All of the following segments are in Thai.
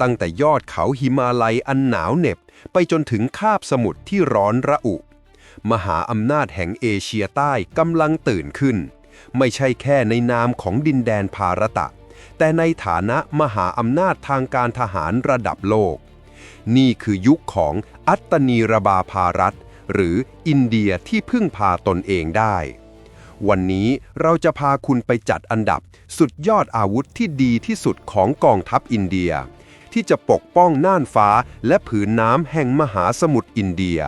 ตั้งแต่ยอดเขาหิมาลัยอันหนาวเหน็บ ไปจนถึงคาบสมุทรที่ร้อนระอุ มหาอำนาจแห่งเอเชียใต้กำลังตื่นขึ้น ไม่ใช่แค่ในนามของดินแดนภารตะ แต่ในฐานะมหาอำนาจทางการทหารระดับโลก นี่คือยุคของอัตตนีรบาภารัฐ หรืออินเดียที่พึ่งพาตนเองได้วันนี้เราจะพาคุณไปจัดอันดับ สุดยอดอาวุธที่ดีที่สุดของกองทัพอินเดีย ที่จะปกป้องน่านฟ้าและผืนน้ำแห่งมหาสมุทรอินเดีย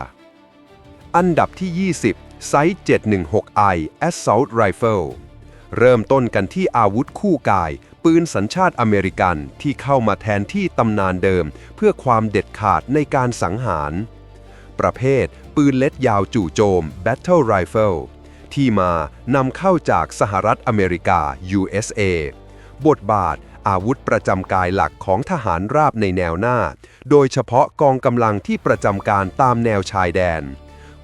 อันดับที่ 20 ไซส์ 716i Assault Rifle เริ่มต้นกันที่อาวุธคู่กาย ปืนสัญชาติอเมริกันที่เข้ามาแทนที่ตำนานเดิม เพื่อความเด็ดขาดในการสังหาร ประเภท ปืนเล็ดยาวจู่โจม Battle Rifle ที่มานำเข้าจากสหรัฐอเมริกา USA บทบาท อาวุธประจำกายหลักของทหารราบในแนวหน้า โดยเฉพาะกองกำลังที่ประจำการตามแนวชายแดน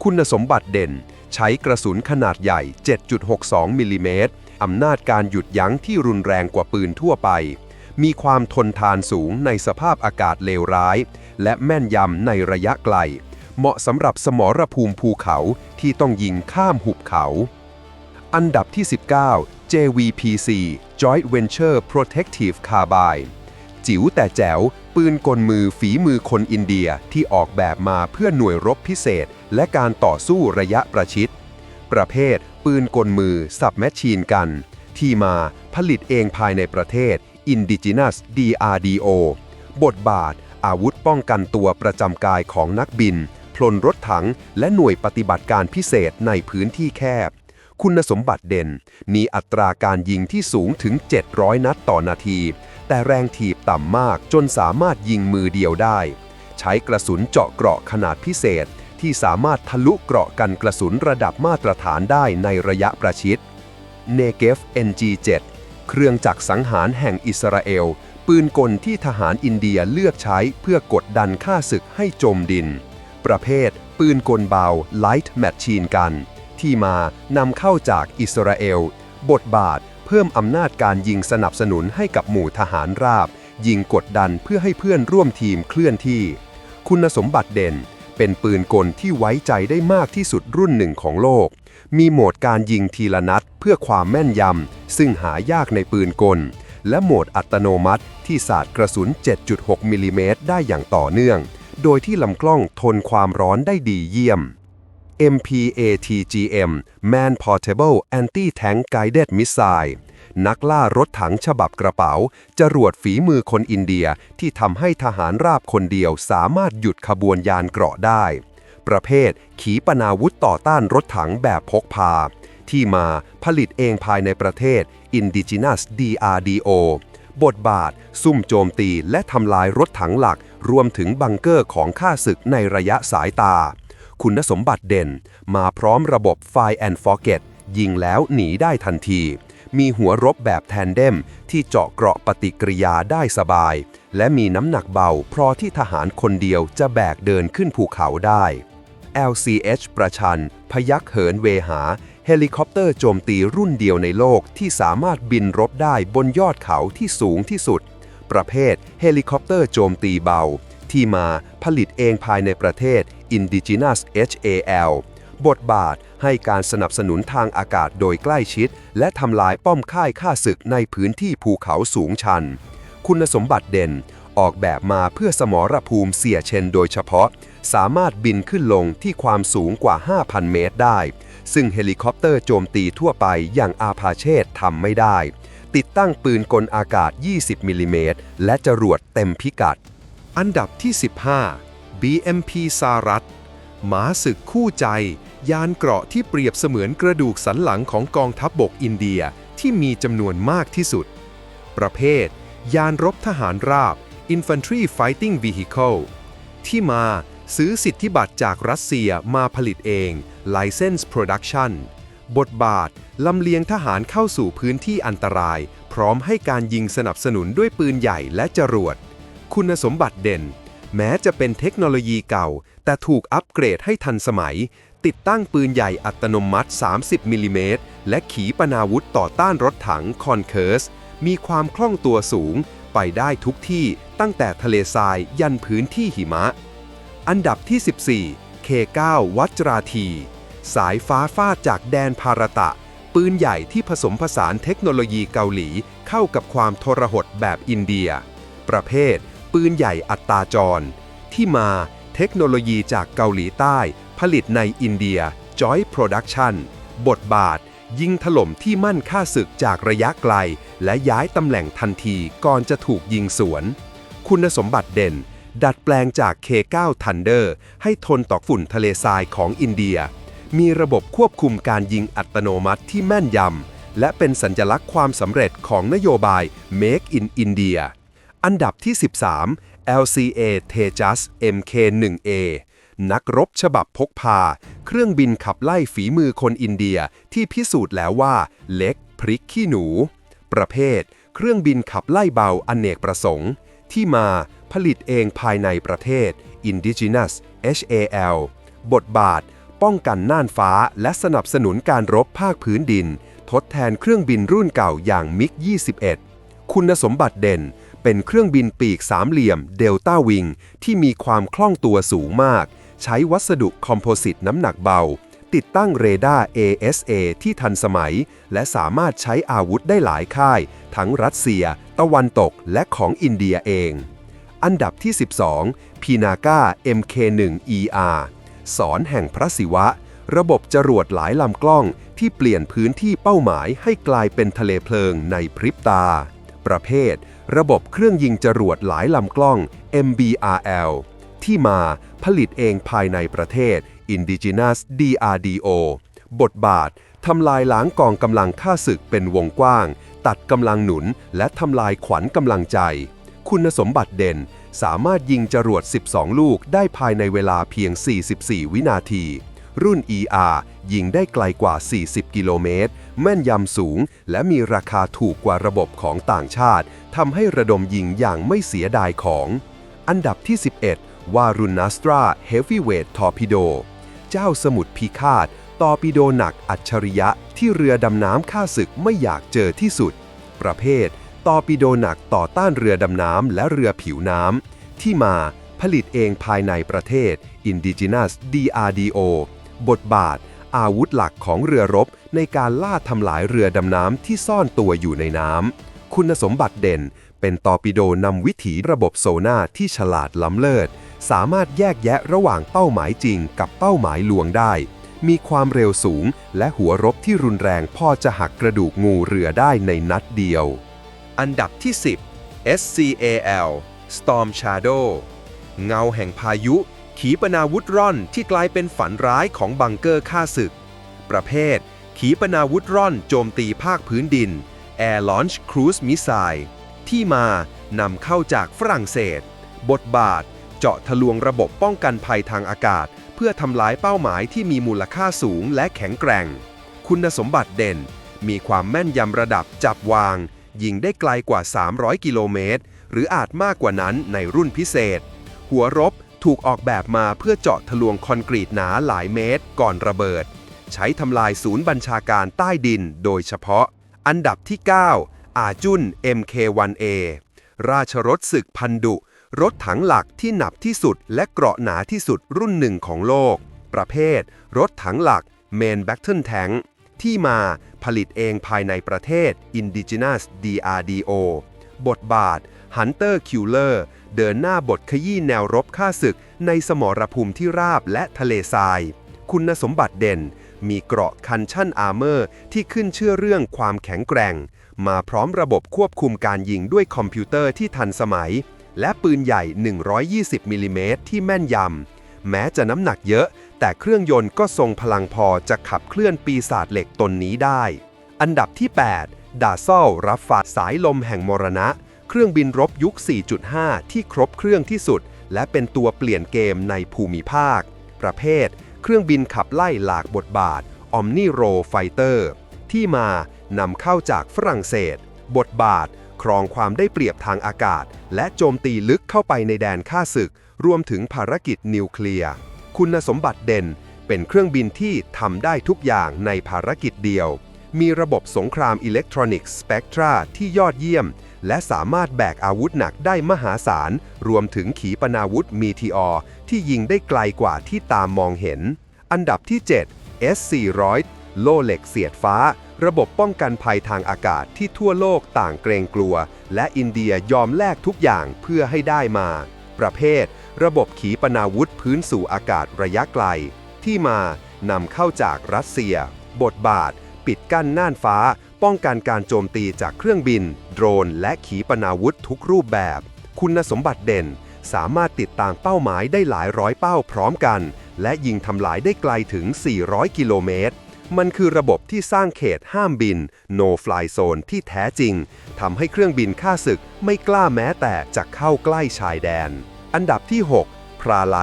คุณสมบัติเด่น ใช้กระสุนขนาดใหญ่ 7.62 มิลลิเมตรอำนาจการหยุดยั้งที่รุนแรงกว่าปืนทั่วไป มีความทนทานสูงในสภาพอากาศเลวร้าย และแม่นยำในระยะไกล เหมาะสำหรับสมรภูมิภูเขาที่ต้องยิงข้ามหุบเขา อันดับที่ 19 JVPC Joint Venture Protective Carbine จิ๋วแต่แจ๋ว ปืนกลมือฝีมือคนอินเดียที่ออกแบบมาเพื่อหน่วยรบพิเศษ และการต่อสู้ระยะประชิด ประเภท ปืนกลมือสับแมชชีนกัน ที่มาผลิตเองภายในประเทศ Indigenous DRDO บทบาท อาวุธป้องกันตัวประจำกายของนักบิน พลรถถัง และหน่วยปฏิบัติการพิเศษในพื้นที่แคบ คุณสมบัติเด่น มีอัตราการยิงที่สูงถึง 700 นัดต่อนาที แต่แรงถีบต่ำมากจนสามารถยิงมือเดียวได้ ใช้กระสุนเจาะเกราะขนาดพิเศษ ที่สามารถทะลุเกราะกันกระสุนระดับมาตรฐานได้ในระยะประชิดเนเกฟ NG7 เครื่องจักรสังหารแห่งอิสราเอล ปืนกลที่ทหารอินเดียเลือกใช้เพื่อกดดันฆ่าศึกให้จมดิน ประเภท ปืนกลเบา Light Machine Gun ที่มานำเข้าจากอิสราเอล บทบาทเพิ่มอำนาจการยิงสนับสนุนให้กับหมู่ทหารราบ ยิงกดดันเพื่อให้เพื่อนร่วมทีมเคลื่อนที่ คุณสมบัติเด่น เป็นปืนกลที่ไว้ใจได้มากที่สุดรุ่นหนึ่งของโลก มีโหมดการยิงทีละนัดเพื่อความแม่นยำ ซึ่งหายากในปืนกล และโหมดอัตโนมัติที่สาดกระสุน 7.6มิลลิเมตรได้อย่างต่อเนื่อง โดยที่ลำกล้องทนความร้อนได้ดีเยี่ยม MPATGM Man Portable Anti-Tank Guided Missile นักล่ารถถังฉบับกระเป๋า จรวดฝีมือคนอินเดียที่ทำให้ทหารราบคนเดียวสามารถหยุดขบวนยานเกราะได้ ประเภท ขีปนาวุธต่อต้านรถถังแบบพกพา ที่มาผลิตเองภายในประเทศ Indigenous DRDO บทบาท ซุ่มโจมตีและทำลายรถถังหลัก รวมถึงบังเกอร์ของข้าศึกในระยะสายตา คุณสมบัติเด่น มาพร้อมระบบ Fire and Forget ยิงแล้วหนีได้ทันที มีหัวรบแบบแทนเดมที่เจาะเกราะปฏิกิริยาได้สบาย และมีน้ำหนักเบาพอที่ทหารคนเดียวจะแบกเดินขึ้นภูเขาได้ LCH ประชัน พยักเหินเวหา เฮลิคอปเตอร์โจมตีรุ่นเดียวในโลกที่สามารถบินรบได้บนยอดเขาที่สูงที่สุด ประเภทเฮลิคอปเตอร์โจมตีเบา ที่มาผลิตเองภายในประเทศ Indigenous HAL บทบาทให้การสนับสนุนทางอากาศโดยใกล้ชิด และทำลายป้อมค่ายข้าศึกในพื้นที่ภูเขาสูงชัน คุณสมบัติเด่น ออกแบบมาเพื่อสมรภูมิเสี่ยเชนโดยเฉพาะ สามารถบินขึ้นลงที่ความสูงกว่า 5,000 เมตรได้ ซึ่งเฮลิคอปเตอร์โจมตีทั่วไปอย่างอาพาเชตทำไม่ได้ ติดตั้งปืนกลอากาศ 20 มิลลิเมตรและจรวดเต็มพิกัด อันดับที่ 15 BMP สารัตหมาศึกคู่ใจ ยานเกราะที่เปรียบเสมือนกระดูกสันหลังของกองทัพบบกอินเดียที่มีจำนวนมากที่สุด ประเภท ยานรบทหารราบ Infantry Fighting Vehicle ที่มาซื้อสิทธิบัตรจากรัสเซียมาผลิตเอง License Production บทบาท ลำเลียงทหารเข้าสู่พื้นที่อันตราย พร้อมให้การยิงสนับสนุนด้วยปืนใหญ่และจรวด คุณสมบัติเด่น แม้จะเป็นเทคโนโลยีเก่า แต่ถูกอัปเกรดให้ทันสมัย ติดตั้งปืนใหญ่อัตโนมัติ 30 มิลลิเมตร และขีปนาวุธต่อต้านรถถังคอนเคอร์ส มีความคล่องตัวสูง ไปได้ทุกที่ตั้งแต่ทะเลทรายยันพื้นที่หิมะ อันดับที่ 14 K9 วัจราที สายฟ้าฟาดจากแดนพารตะ ปืนใหญ่ที่ผสมผสานเทคโนโลยีเกาหลีเข้ากับความทรหดแบบอินเดีย ประเภท ปืนใหญ่อัตราจร ที่มาเทคโนโลยีจากเกาหลีใต้ ผลิตในอินเดีย Joint Production บทบาท ยิงถล่มที่มั่นค่าศึกจากระยะไกล และย้ายตำแหน่งทันทีก่อนจะถูกยิงสวน คุณสมบัติเด่น ดัดแปลงจาก K9 Thunder ให้ทนต่อฝุ่นทะเลทรายของอินเดีย มีระบบควบคุมการยิงอัตโนมัติที่แม่นยำและเป็นสัญลักษณ์ความสำเร็จของนโยบาย Make in India อันดับที่ 13 LCA Tejas Mk1A นักรบฉบับพกพา เครื่องบินขับไล่ฝีมือคนอินเดียที่พิสูจน์แล้วว่าเล็กพริกขี้หนู ประเภท เครื่องบินขับไล่เบาอเนกประสงค์ ที่มาผลิตเองภายในประเทศ Indigenous HAL บทบาท ป้องกันน่านฟ้าและสนับสนุนการรบภาคพื้นดิน ทดแทนเครื่องบินรุ่นเก่าอย่างมิก 21 คุณสมบัติเด่น เป็นเครื่องบินปีกสามเหลี่ยมเดลต้าวิงที่มีความคล่องตัวสูงมาก ใช้วัสดุคอมโพสิตน้ำหนักเบา ติดตั้งเรดาร์ ASA ที่ทันสมัย และสามารถใช้อาวุธได้หลายค่าย ทั้งรัสเซีย ตะวันตกและของอินเดียเอง อันดับที่ 12พีนาก้า MK1ER สอนแห่งพระศิวะ ระบบจรวดหลายลำกล้องที่เปลี่ยนพื้นที่เป้าหมายให้กลายเป็นทะเลเพลิงในพริบตา ประเภท ระบบเครื่องยิงจรวดหลายลำกล้อง MBRL ที่มาผลิตเองภายในประเทศ Indigenous DRDO บทบาททำลายล้างกองกำลังฆ่าศึกเป็นวงกว้าง ตัดกำลังหนุน และทำลายขวัญกำลังใจ คุณสมบัติเด่น สามารถยิงจรวด 12 ลูกได้ภายในเวลาเพียง 44 วินาที รุ่น ER ยิงได้ไกลกว่า 40 กิโลเมตร แม่นยำสูง และมีราคาถูกกว่าระบบของต่างชาติทำให้ระดมยิงอย่างไม่เสียดายของ อันดับที่ 11 วารุนัสตราเฮฟวีเวททอร์ปิโด เจ้าสมุทรพิฆาตตอร์ปิโดหนักอัจฉริยะที่เรือดำน้ำฆ่าศึกไม่อยากเจอที่สุด ประเภทตอร์ปิโดหนักต่อต้านเรือดำน้ำและเรือผิวน้ำที่มาผลิตเองภายในประเทศ Indigenous DRDO บทบาท อาวุธหลักของเรือรบในการล่าทำลายเรือดำน้ำที่ซ่อนตัวอยู่ในน้ำ คุณสมบัติเด่น เป็นตอร์ปิโดนำวิถีระบบโซน่าที่ฉลาดล้ำเลิศ สามารถแยกแยะระหว่างเป้าหมายจริงกับเป้าหมายลวงได้ มีความเร็วสูง และหัวรบที่รุนแรงพอจะหักกระดูกงูเรือได้ในนัดเดียว อันดับที่ 10 SCAL Storm Shadow เงาแห่งพายุ ขีปนาวุธร่อนที่กลายเป็นฝันร้ายของบังเกอร์ฆ่าศึก ประเภท ขีปนาวุธร่อนโจมตีภาคพื้นดิน Air Launch Cruise Missile ที่มานำเข้าจากฝรั่งเศส บทบาท เจาะทะลวงระบบป้องกันภัยทางอากาศ เพื่อทำลายเป้าหมายที่มีมูลค่าสูงและแข็งแกร่ง คุณสมบัติเด่น มีความแม่นยำระดับจับวาง ยิงได้ไกลกว่า 300 กิโลเมตร หรืออาจมากกว่านั้นในรุ่นพิเศษ หัวรบ ถูกออกแบบมาเพื่อเจาะทะลวงคอนกรีตหนาหลายเมตร ก่อนระเบิด ใช้ทำลายศูนย์บัญชาการใต้ดินโดยเฉพาะ อันดับที่ 9 อาจุน MK1A ราชรถศึกพันดุ รถถังหลักที่หนับที่สุดและเกราะหนาที่สุดรุ่นหนึ่งของโลก ประเภท รถถังหลัก Main Battle Tank ที่มาผลิตเองภายในประเทศ Indigenous DRDO บทบาท Hunter Killer เดินหน้าบทขยี้แนวรบฆ่าศึกในสมรภูมิที่ราบและทะเลทราย คุณสมบัติเด่น มีเกราะคันชั่นอาร์เมอร์ที่ขึ้นเชื่อเรื่องความแข็งแกร่ง มาพร้อมระบบควบคุมการยิงด้วยคอมพิวเตอร์ที่ทันสมัย และปืนใหญ่ 120มิลลิเมตรที่แม่นยำ แม้จะน้ำหนักเยอะ แต่เครื่องยนต์ก็ทรงพลังพอจะขับเคลื่อนปีศาจเหล็กตนนี้ได้ อันดับที่ 8 ดาซอลรับฝาดสายลมแห่งมรณะ เครื่องบินรบยุค 4.5 ที่ครบเครื่องที่สุด และเป็นตัวเปลี่ยนเกมในภูมิภาค ประเภท เครื่องบินขับไล่หลากบทบาท Omni r o Fighter ที่มานำเข้าจากฝรั่งเศส บทบาท ครองความได้เปรียบทางอากาศ และโจมตีลึกเข้าไปในแดนฆ่าศึก รวมถึงภารกิจนิวเคลียร์ คุณสมบัติเด่น เป็นเครื่องบินที่ทำได้ทุกอย่างในภารกิจเดียว มีระบบสงครามอิเล็กทรอนิกส์สเปกตราที่ยอดเยี่ยม และสามารถแบกอาวุธหนักได้มหาศาล รวมถึงขีปนาวุธมีทีออที่ยิงได้ไกลกว่าที่ตามมองเห็น อันดับที่ 7 S400 โลเหล็กเสียดฟ้า ระบบป้องกันภัยทางอากาศที่ทั่วโลกต่างเกรงกลัว และอินเดียยอมแลกทุกอย่างเพื่อให้ได้มา ประเภท ระบบขีปนาวุธพื้นสู่อากาศระยะไกล ที่มานำเข้าจากรัสเซีย บทบาท ปิดกั้นน่านฟ้า ป้องกันการโจมตีจากเครื่องบิน โดรน และขีปนาวุธทุกรูปแบบ คุณสมบัติเด่น สามารถติดตามเป้าหมายได้หลายร้อยเป้าพร้อมกัน และยิงทำลายได้ไกลถึง 400 กิโลเมตร มันคือระบบที่สร้างเขตห้ามบิน no fly zone ที่แท้จริงทำให้เครื่องบินฆ่าศึกไม่กล้าแม้แต่จะเข้าใกล้ชายแดน อันดับที่ 6 พราไล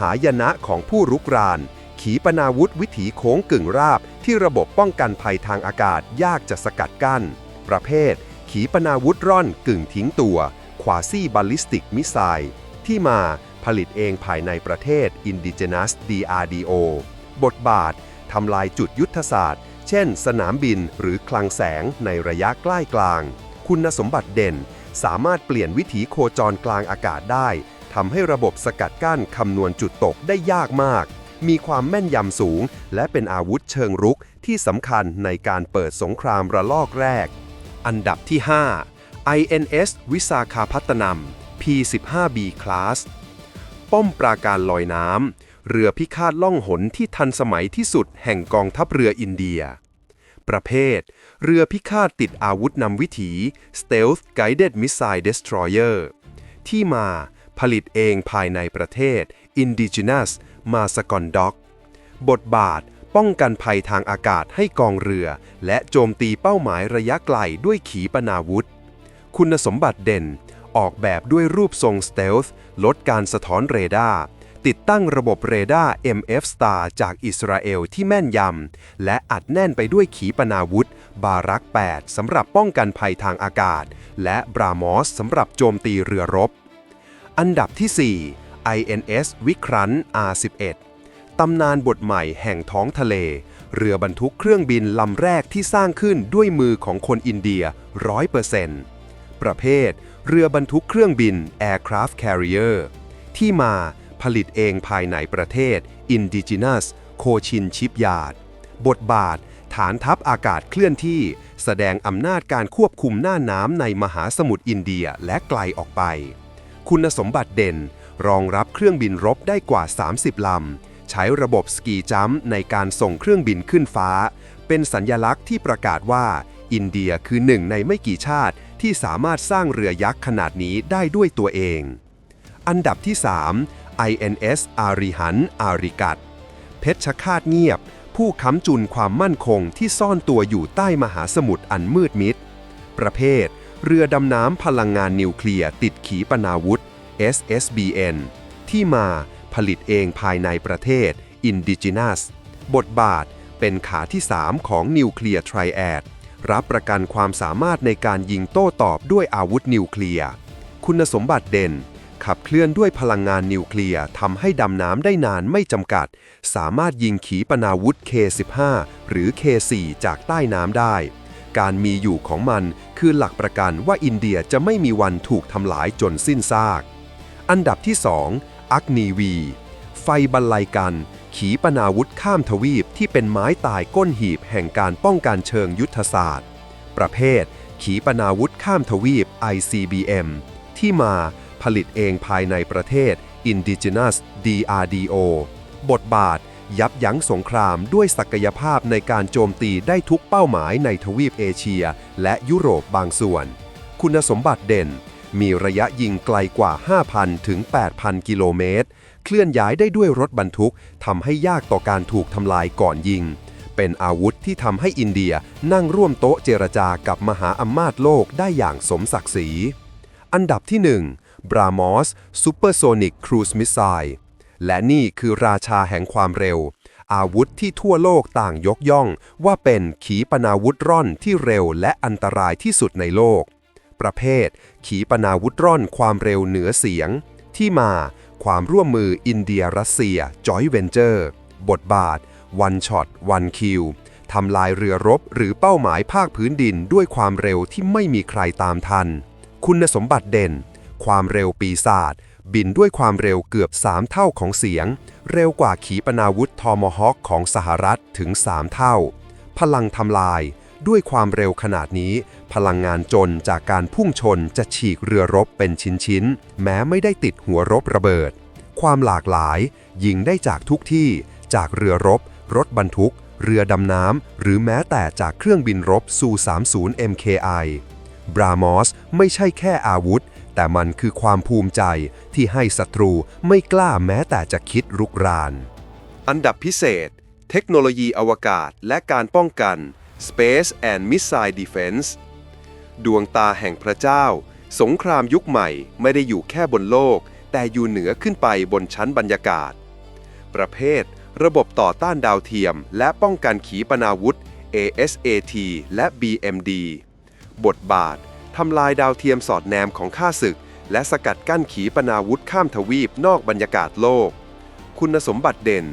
หายนะของผู้รุกราน ขีปนาวุธวิถีโค้งกึ่งราบ ที่ระบบป้องกันภัยทางอากาศยากจะสกัดกั้น ประเภท ขีปนาวุธร่อนกึ่งทิ้งตัวควาซี่บ a ลิสติกมิสไซล์ที่มาผลิตเองภายในประเทศ Indigenous DRDO บทบาททำลายจุดยุทธศาสตร์ เช่น สนามบินหรือคลังแสงในระยะใกล้กลาง คุณสมบัติเด่น สามารถเปลี่ยนวิถีโคจรกลางอากาศได้ทำให้ระบบสกัดกั้นคำนวณจุดตกได้ยากมาก มีความแม่นยำสูง และเป็นอาวุธเชิงรุกที่สำคัญในการเปิดสงครามระลอกแรก อันดับที่ 5 INS วิสาขาพัตนำ P15B Class ป้อมปราการลอยน้ำ เรือพิฆาตล่องหนที่ทันสมัยที่สุดแห่งกองทัพเรืออินเดีย ประเภท เรือพิฆาตติดอาวุธนำวิถี Stealth Guided Missile Destroyer ที่มาผลิตเองภายในประเทศ Indigenous m a s a g o n d o c บทบาทป้องกันภัยทางอากาศให้กองเรือ และโจมตีเป้าหมายระยะไกลด้วยขีปนาวุธ คุณสมบัติเด่น ออกแบบด้วยรูปทรงสเตล t ์ลดการสะท้อนเรดาร์ติดตั้งระบบเรดาร์ MF Star จากอิสราเอลที่แม่นยำ และอัดแน่นไปด้วยขีปนาวุธ บารัก 8 สำหรับป้องกันภัยทางอากาศ และบรามอสสำหรับโจมตีเรือรบ อันดับที่ 4 INS วิครัน R11 ตำนานบทใหม่แห่งท้องทะเล เรือบรรทุกเครื่องบินลำแรกที่สร้างขึ้นด้วยมือของคนอินเดีย 100%ประเภท เรือบรรทุกเครื่องบิน Aircraft Carrier ที่มาผลิตเองภายในประเทศ Indigenous Cochin Shipyard บทบาท ฐานทัพอากาศเคลื่อนที่ แสดงอำนาจการควบคุมหน้าน้ำในมหาสมุทรอินเดียและไกลออกไป คุณสมบัติเด่น รองรับเครื่องบินรบได้กว่า 30 ลำ ใช้ระบบสกีจัมป์ในการส่งเครื่องบินขึ้นฟ้า เป็นสัญญลักษณ์ที่ประกาศว่า อินเดียคือหนึ่งในไม่กี่ชาติ ที่สามารถสร้างเรือยักษ์ขนาดนี้ได้ด้วยตัวเอง อันดับที่ 3 INS อาริหัน อาริกัตเพชฌฆาตเงียบ ผู้ค้ำจุนความมั่นคงที่ซ่อนตัวอยู่ใต้มหาสมุทรอันมืดมิด ประเภท เรือดำน้ำพลังงานนิวเคลียร์ติดขีปนาวุธ SSBN ที่มาผลิตเองภายในประเทศ Indigenous บทบาทเป็นขาที่ 3 ของนิวเคลียร์ไทรแอดรับประกันความสามารถในการยิงโต้ตอบด้วยอาวุธนิวเคลียร์ คุณสมบัติเด่น ขับเคลื่อนด้วยพลังงานนิวเคลียร์ทำให้ดำน้ำได้นานไม่จำกัด สามารถยิงขีปนาวุธ K15 หรือ K4 จากใต้น้ำได้ การมีอยู่ของมันคือหลักประกันว่าอินเดียจะไม่มีวันถูกทำลายจนสิ้นซาก อันดับที่ 2 อักนีวี ไฟบรรลัยกัน ขีปนาวุธข้ามทวีปที่เป็นไม้ตายก้นหีบแห่งการป้องกันเชิงยุทธศาสตร์ ประเภท ขีปนาวุธข้ามทวีป ICBM ที่มาผลิตเองภายในประเทศ Indigenous DRDO บทบาท ยับยั้งสงครามด้วยศักยภาพในการโจมตีได้ทุกเป้าหมายในทวีปเอเชีย และยุโรปบางส่วน คุณสมบัติเด่น มีระยะยิงไกลกว่า 5,000 ถึง 8,000 กิโลเมตร เคลื่อนย้ายได้ด้วยรถบรรทุกทำให้ยากต่อการถูกทำลายก่อนยิง เป็นอาวุธที่ทำให้อินเดียนั่งร่วมโต๊ะเจรจากับมหาอำนาจโลกได้อย่างสมศักดิ์ศรี อันดับที่1 b r a m o s Supersonic Cruise Missile และนี่คือราชาแห่งความเร็ว อาวุธที่ทั่วโลกต่างยกย่อง ว่าเป็นขีปนาวุธร่อนที่เร็วและอันตรายที่สุดในโลก ประเภท ขีปนาวุธร่อนความเร็วเหนือเสียง ที่มาความร่วมมืออินเดียรัสเซียจอยเวนเจอร์ บทบาท one shot one kill ทำลายเรือรบหรือเป้าหมายภาคพื้นดินด้วยความเร็วที่ไม่มีใครตามทัน คุณสมบัติเด่น ความเร็วปีศาจบินด้วยความเร็วเกือบ 3 เท่าของเสียง เร็วกว่าขีปนาวุธทอมฮอคของสหรัฐถึง 3 เท่า พลังทำลาย ด้วยความเร็วขนาดนี้ พลังงานจนจากการพุ่งชนจะฉีกเรือรบเป็นชิ้นๆ แม้ไม่ได้ติดหัวรบระเบิด ความหลากหลาย ยิงได้จากทุกที่ จากเรือรบ รถบรรทุก เรือดำน้ำ หรือแม้แต่จากเครื่องบินรบซู 30 MKI บรามอสไม่ใช่แค่อาวุธ แต่มันคือความภูมิใจที่ให้ศัตรูไม่กล้าแม้แต่จะคิดรุกราน อันดับพิเศษ เทคโนโลยีอวกาศและการป้องกัน Space and Missile Defense ดวงตาแห่งพระเจ้า สงครามยุคใหม่ไม่ได้อยู่แค่บนโลก แต่อยู่เหนือขึ้นไปบนชั้นบรรยากาศ ประเภท ระบบต่อต้านดาวเทียม และป้องกันขีปนาวุธ ASAT และ BMD บทบาททำลายดาวเทียมสอดแนมของข้าศึก และสกัดกั้นขีปนาวุธข้ามทวีปนอกบรรยากาศโลก คุณสมบัติเด่น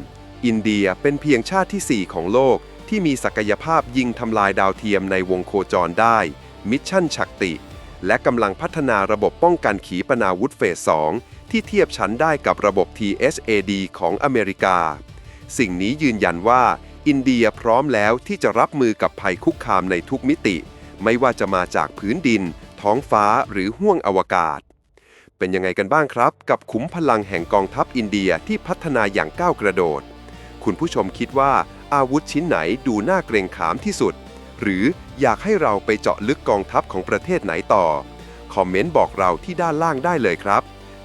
อินเดียเป็นเพียงชาติที่ 4 ของโลก ที่มีศักยภาพยิงทำลายดาวเทียมในวงโคจรได้ มิชชั่นชักติ และกำลังพัฒนาระบบป้องกันขีปนาวุธเฟส 2 ที่เทียบชั้นได้กับระบบ TSAD ของอเมริกา สิ่งนี้ยืนยันว่า อินเดียพร้อมแล้วที่จะรับมือกับภัยคุกคามในทุกมิติ ไม่ว่าจะมาจากพื้นดิน ท้องฟ้าหรือห้วงอวกาศ เป็นยังไงกันบ้างครับ กับขุมพลังแห่งกองทัพอินเดียที่พัฒนาอย่างก้าวกระโดด คุณผู้ชมคิดว่า อาวุธชิ้นไหนดูน่าเกรงขามที่สุด หรืออยากให้เราไปเจาะลึกกองทัพของประเทศไหนต่อ คอมเมนต์บอกเราที่ด้านล่างได้เลยครับ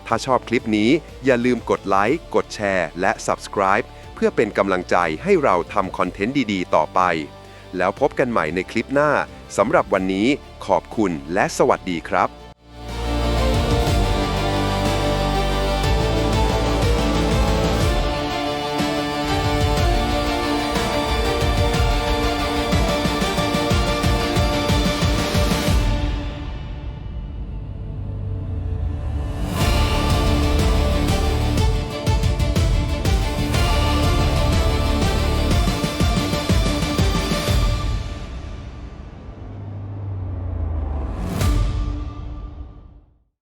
ถ้าชอบคลิปนี้อย่าลืมกดไลค์กดแชร์ และ Subscribe เพื่อเป็นกำลังใจให้เราทำคอนเทนต์ดีๆ ต่อไป แล้วพบกันใหม่ในคลิปหน้าสำหรับวันนี้ขอบคุณและสวัสดีครับ